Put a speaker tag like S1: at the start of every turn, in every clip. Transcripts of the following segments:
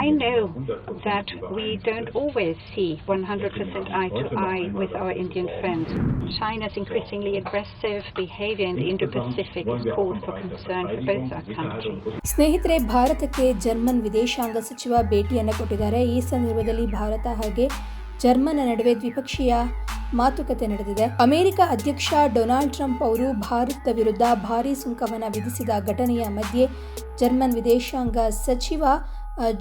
S1: I know that we don't always see 100% eye to eye with our Indian friends. China's increasingly aggressive behavior in the Indo-Pacific is cause for concern for both our countries.
S2: ಸ್ನೇಹಿತರೆ ಭಾರತಕ್ಕೆ German ವಿದೇಶಾಂಗ ಸಚಿವ ಭೇಟಿಯನ್ನು ಕೊಟ್ಟಿದ್ದಾರೆ ಈ ಸಂದರ್ಭದಲ್ಲಿ ಭಾರತ ಹಾಗೆ German ನಡುವೆ ದ್ವಿಪಕ್ಷೀಯ ಮಾತುಕತೆ ನಡೆದಿದೆ ಅಮೆರಿಕ ಅಧ್ಯಕ್ಷ ಡೊನಾಲ್ಡ್ ಟ್ರಂಪ್ ಅವರು ಭಾರತದ ವಿರುದ್ಧ ಭಾರೀ ಸುಂಕವನ್ನು ವಿಧಿಸಿದ ಘಟನೆಯ ಮಧ್ಯೆ ಜರ್ಮನ್ ವಿದೇಶಾಂಗ ಸಚಿವ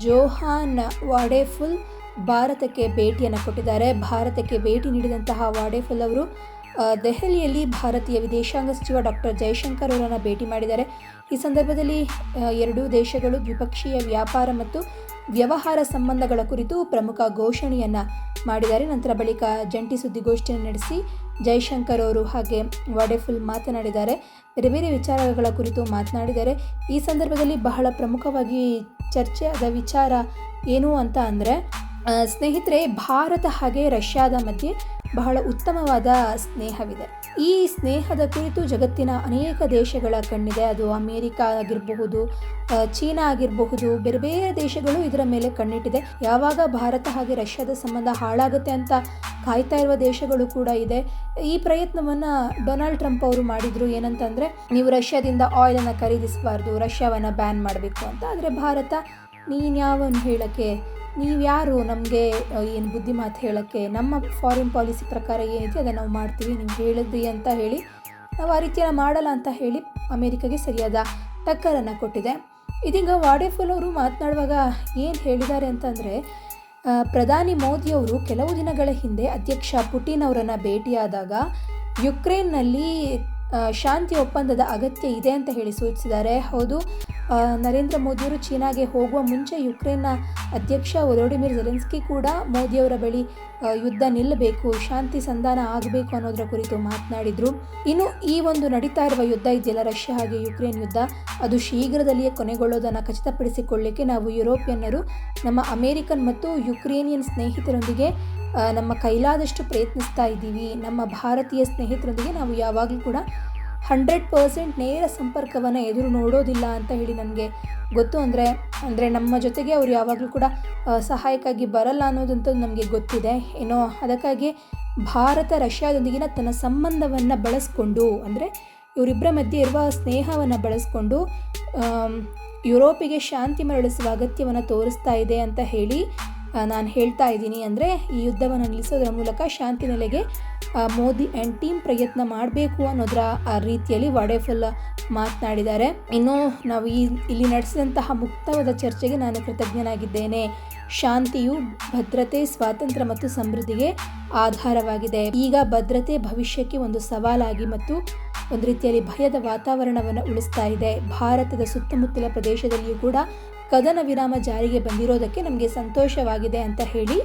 S2: ಜೋಹಾನ್ ವಾಡೆಫುಲ್ ಭಾರತಕ್ಕೆ ಭೇಟಿಯನ್ನು ಕೊಟ್ಟಿದ್ದಾರೆ. ಭಾರತಕ್ಕೆ ಭೇಟಿ ನೀಡಿದಂತಹ ವಾಡೆಫುಲ್ ಅವರು ದೆಹಲಿಯಲ್ಲಿ ಭಾರತೀಯ ವಿದೇಶಾಂಗ ಸಚಿವ ಡಾಕ್ಟರ್ ಜಯಶಂಕರ್ ಅವರನ್ನು ಭೇಟಿ ಮಾಡಿದ್ದಾರೆ. ಈ ಸಂದರ್ಭದಲ್ಲಿ ಎರಡೂ ದೇಶಗಳು ದ್ವಿಪಕ್ಷೀಯ ವ್ಯಾಪಾರ ಮತ್ತು ವ್ಯವಹಾರ ಸಂಬಂಧಗಳ ಕುರಿತು ಪ್ರಮುಖ ಘೋಷಣೆಯನ್ನು ಮಾಡಿದ್ದಾರೆ. ನಂತರ ಬಳಿಕ ಜಂಟಿ ಸುದ್ದಿಗೋಷ್ಠಿಯನ್ನು ನಡೆಸಿ ಜೈಶಂಕರ್ ಅವರು ಹಾಗೆ ವಾಡೆಫುಲ್ ಮಾತನಾಡಿದ್ದಾರೆ. ಬೇರೆ ಬೇರೆ ವಿಚಾರಗಳ ಕುರಿತು ಮಾತನಾಡಿದ್ದಾರೆ. ಈ ಸಂದರ್ಭದಲ್ಲಿ ಬಹಳ ಪ್ರಮುಖವಾಗಿ ಚರ್ಚೆ ಆದ ವಿಚಾರ ಏನು ಅಂತ ಅಂದರೆ ಸ್ನೇಹಿತರೆ ಭಾರತ ಹಾಗೆ ರಷ್ಯಾದ ಮಧ್ಯೆ ಬಹಳ ಉತ್ತಮವಾದ ಸ್ನೇಹವಿದೆ. ಈ ಸ್ನೇಹದ ಕುರಿತು ಜಗತ್ತಿನ ಅನೇಕ ದೇಶಗಳ ಕಣ್ಣಿದೆ. ಅದು ಅಮೇರಿಕಾ ಆಗಿರಬಹುದು ಚೀನಾ ಆಗಿರಬಹುದು, ಬೇರೆ ಬೇರೆ ದೇಶಗಳು ಇದರ ಮೇಲೆ ಕಣ್ಣಿಟ್ಟಿದೆ. ಯಾವಾಗ ಭಾರತ ಹಾಗೆ ರಷ್ಯಾದ ಸಂಬಂಧ ಹಾಳಾಗುತ್ತೆ ಅಂತ ಕಾಯ್ತಾ ಇರುವ ದೇಶಗಳು ಕೂಡ ಇದೆ. ಈ ಪ್ರಯತ್ನವನ್ನು ಡೊನಾಲ್ಡ್ ಟ್ರಂಪ್ ಅವರು ಮಾಡಿದರು ಏನಂತಂದರೆ, ನೀವು ರಷ್ಯಾದಿಂದ ಆಯಿಲನ್ನು ಖರೀದಿಸಬಾರ್ದು, ರಷ್ಯಾವನ್ನು ಬ್ಯಾನ್ ಮಾಡಬೇಕು ಅಂತ. ಆದರೆ ಭಾರತ ನೀನ್ಯಾವನು ಹೇಳೋಕ್ಕೆ ನೀವ್ಯಾರು ನಮಗೆ ಏನು ಬುದ್ಧಿ ಮಾತು ಹೇಳೋಕ್ಕೆ, ನಮ್ಮ ಫಾರಿನ್ ಪಾಲಿಸಿ ಪ್ರಕಾರ ಏನಿದೆ ಅದನ್ನು ನಾವು ಮಾಡ್ತೀವಿ ನಿಮ್ಗೆ ಹೇಳಿದ್ವಿ ಅಂತ ಹೇಳಿ, ನಾವು ಆ ರೀತಿಯನ್ನು ಮಾಡಲ್ಲ ಅಂತ ಹೇಳಿ ಅಮೇರಿಕಾಗೆ ಸರಿಯಾದ ಟಕ್ಕರನ್ನು ಕೊಟ್ಟಿದೆ. ಇದೀಗ ವಾಡೆಫುಲ್ ಅವರು ಮಾತನಾಡುವಾಗ ಏನು ಹೇಳಿದ್ದಾರೆ ಅಂತಂದರೆ ಪ್ರಧಾನಿ ಮೋದಿಯವರು ಕೆಲವು ದಿನಗಳ ಹಿಂದೆ ಅಧ್ಯಕ್ಷ ಪುಟಿನ್ ಅವರನ್ನು ಭೇಟಿಯಾದಾಗ ಯುಕ್ರೇನ್ನಲ್ಲಿ ಶಾಂತಿ ಒಪ್ಪಂದದ ಅಗತ್ಯ ಇದೆ ಅಂತ ಹೇಳಿ ಸೂಚಿಸಿದ್ದಾರೆ. ಹೌದು ನರೇಂದ್ರ ಮೋದಿಯವರು ಚೀನಾಗೆ ಹೋಗುವ ಮುಂಚೆ ಯುಕ್ರೇನ್ನ ಅಧ್ಯಕ್ಷ ವೊಲೋಡಿಮಿರ್ ಜೆಲೆನ್ಸ್ಕಿ ಕೂಡ ಮೋದಿಯವರ ಬಳಿ ಯುದ್ಧ ನಿಲ್ಲಬೇಕು, ಶಾಂತಿ ಸಂಧಾನ ಆಗಬೇಕು ಅನ್ನೋದರ ಕುರಿತು ಮಾತನಾಡಿದರು. ಇನ್ನು ಈ ಒಂದು ನಡೀತಾ ಇರುವ ಯುದ್ಧ ಇದೆಯಲ್ಲ ರಷ್ಯಾ ಹಾಗೆ ಯುಕ್ರೇನ್ ಯುದ್ಧ, ಅದು ಶೀಘ್ರದಲ್ಲಿಯೇ ಕೊನೆಗೊಳ್ಳೋದನ್ನು ಖಚಿತಪಡಿಸಿಕೊಳ್ಳಿಕ್ಕೆ ನಾವು ಯುರೋಪಿಯನ್ನರು, ನಮ್ಮ ಅಮೇರಿಕನ್ ಮತ್ತು ಯುಕ್ರೇನಿಯನ್ ಸ್ನೇಹಿತರೊಂದಿಗೆ ನಮ್ಮ ಕೈಲಾದಷ್ಟು ಪ್ರಯತ್ನಿಸ್ತಾ ಇದ್ದೀವಿ. ನಮ್ಮ ಭಾರತೀಯ ಸ್ನೇಹಿತರೊಂದಿಗೆ ನಾವು ಯಾವಾಗಲೂ ಕೂಡ ಹಂಡ್ರೆಡ್ ಪರ್ಸೆಂಟ್ ನೇರ ಸಂಪರ್ಕವನ್ನು ಎದುರು ನೋಡೋದಿಲ್ಲ ಅಂತ ಹೇಳಿ ನನಗೆ ಗೊತ್ತು. ಅಂದರೆ ಅಂದರೆ ನಮ್ಮ ಜೊತೆಗೆ ಅವರು ಯಾವಾಗಲೂ ಕೂಡ ಸಹಾಯಕ್ಕಾಗಿ ಬರಲ್ಲ ಅನ್ನೋದಂಥದ್ದು ನಮಗೆ ಗೊತ್ತಿದೆ. ಏನೋ ಅದಕ್ಕಾಗಿ ಭಾರತ ರಷ್ಯಾದೊಂದಿಗಿನ ತನ್ನ ಸಂಬಂಧವನ್ನು ಬಳಸ್ಕೊಂಡು, ಅಂದರೆ ಇವರಿಬ್ಬರ ಮಧ್ಯೆ ಇರುವ ಸ್ನೇಹವನ್ನು ಬಳಸ್ಕೊಂಡು ಯುರೋಪಿಗೆ ಶಾಂತಿ ಮರಳಿಸುವ ಅಗತ್ಯವನ್ನು ತೋರಿಸ್ತಾ ಇದೆ ಅಂತ ಹೇಳಿ ನಾನು ಹೇಳ್ತಾ ಇದ್ದೀನಿ ಅಂದರೆ ಈ ಯುದ್ಧವನ್ನು ನಿಲ್ಲಿಸೋದರ ಮೂಲಕ ಶಾಂತಿ ನೆಲೆಗೆ ಮೋದಿ ಆ್ಯಂಡ್ ಟೀಮ್ ಪ್ರಯತ್ನ ಮಾಡಬೇಕು ಅನ್ನೋದರ, ಆ, ರೀತಿಯಲ್ಲಿ ವಾಡೇಫುಲ್ ಮಾತನಾಡಿದ್ದಾರೆ. ಇನ್ನು ನಾವು ಈ, ಇಲ್ಲಿ ನಡೆಸಿದಂತಹ ಮುಕ್ತವಾದ ಚರ್ಚೆಗೆ ನಾನು ಕೃತಜ್ಞನಾಗಿದ್ದೇನೆ. ಶಾಂತಿಯು ಭದ್ರತೆ, ಸ್ವಾತಂತ್ರ್ಯ ಮತ್ತು ಸಮೃದ್ಧಿಗೆ ಆಧಾರವಾಗಿದೆ. ಈಗ ಭದ್ರತೆ ಭವಿಷ್ಯಕ್ಕೆ ಒಂದು ಸವಾಲಾಗಿ ಮತ್ತು ಒಂದು ರೀತಿಯಲ್ಲಿ ಭಯದ ವಾತಾವರಣವನ್ನು ಉಳಿಸ್ತಾ ಇದೆ. ಭಾರತದ ಸುತ್ತಮುತ್ತಲ ಪ್ರದೇಶದಲ್ಲಿಯೂ ಕೂಡ ಕದನ ವಿರಾಮ ಜಾರಿಗೆ ಬಂದಿರೋದಕ್ಕೆ ನಮಗೆ ಸಂತೋಷವಾಗಿದೆ ಅಂತ ಹೇಳಿ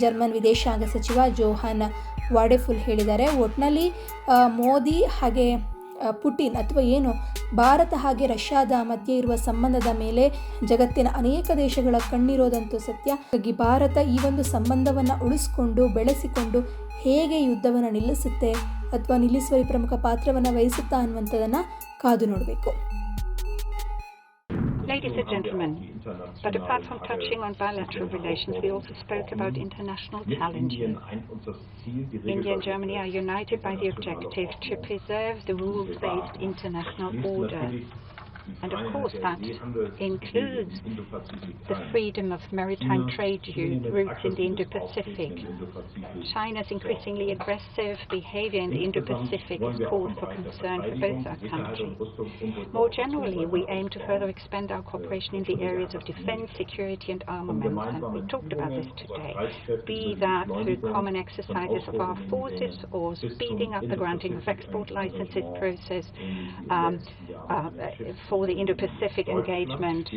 S2: ಜರ್ಮನ್ ವಿದೇಶಾಂಗ ಸಚಿವ ಜೋಹಾನ್ ವಾಡೆಫುಲ್ ಹೇಳಿದ್ದಾರೆ. ಒಟ್ನಲ್ಲಿ ಮೋದಿ ಹಾಗೆ ಪುಟಿನ್ ಅಥವಾ ಏನು, ಭಾರತ ಹಾಗೆ ರಷ್ಯಾದ ಮಧ್ಯೆ ಇರುವ ಸಂಬಂಧದ ಮೇಲೆ ಜಗತ್ತಿನ ಅನೇಕ ದೇಶಗಳ ಕಣ್ಣಿರೋದಂತೂ ಸತ್ಯ. ಹಾಗಾಗಿ ಭಾರತ ಈ ಒಂದು ಸಂಬಂಧವನ್ನು ಉಳಿಸ್ಕೊಂಡು, ಬೆಳೆಸಿಕೊಂಡು ಹೇಗೆ ಯುದ್ಧವನ್ನು ನಿಲ್ಲಿಸುತ್ತೆ ಅಥವಾ ನಿಲ್ಲಿಸುವ ಪ್ರಮುಖ ಪಾತ್ರವನ್ನು ವಹಿಸುತ್ತಾ ಅನ್ನುವಂಥದ್ದನ್ನು ಕಾದು ನೋಡಬೇಕು.
S1: Ladies and gentlemen, but apart from touching on bilateral relations, we also spoke about international challenges. India and Germany are united by the objective to preserve the rules-based international order. And of course, that includes the freedom of maritime trade routes in the Indo-Pacific. China's increasingly aggressive behavior in the Indo-Pacific is cause for concern for both our countries. More generally, we aim to further expand our cooperation in the areas of defense, security, and armaments, and we talked about this today. Be that through common exercises of our forces or speeding up the granting of export licenses process um, uh, for the Indo-Pacific engagement.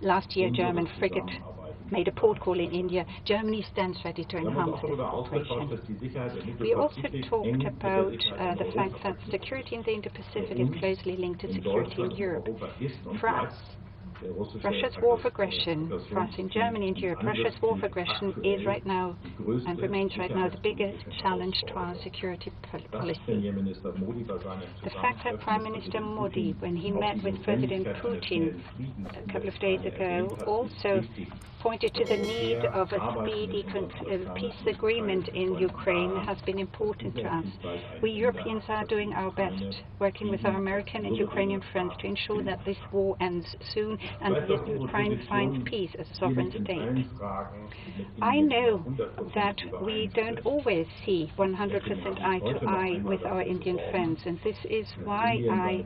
S1: Last year, German frigate made a port call in India. Germany stands ready to enhance this cooperation. We also talked about uh, the fact that security in the Indo-Pacific is closely linked to security in Europe. Us, Russia's war of aggression us in Germany and Europe, Russia's war of aggression is right now and remains right now the biggest challenge to our security policy. The fact that Prime Minister Modi, when he met with President Putin a couple of days ago, also pointed to the need of a speedy peace agreement in Ukraine has been important to us. We Europeans are doing our best, working with our American and Ukrainian friends to ensure that this war ends soon and that Ukraine finds peace as a sovereign state. I know that we don't always see 100% eye to eye with our Indian friends, and this is why I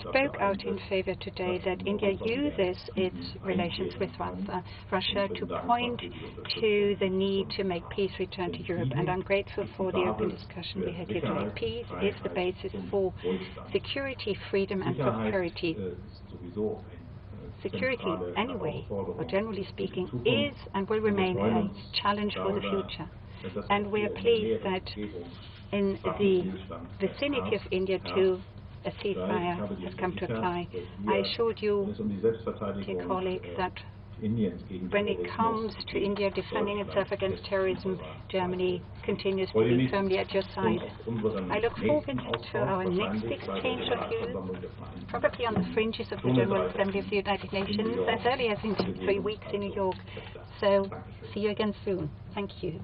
S1: spoke out in favor today that India uses its relations with Russia, Russia to point to the need to make peace return to Europe. And I'm grateful for the open discussion we had here today. Peace is the basis for security, freedom, and prosperity. Security, anyway, or generally speaking, is and will remain a challenge for the future. And we are pleased that in the vicinity of India too, a ceasefire has come to apply. I assured you, dear colleagues, that when it comes to India defending itself against terrorism, Germany continues to be firmly at your side. I look forward to our next exchange of views, probably on the fringes of the General Assembly of the United Nations, as early as in three weeks in New York. So, see you again soon. Thank you.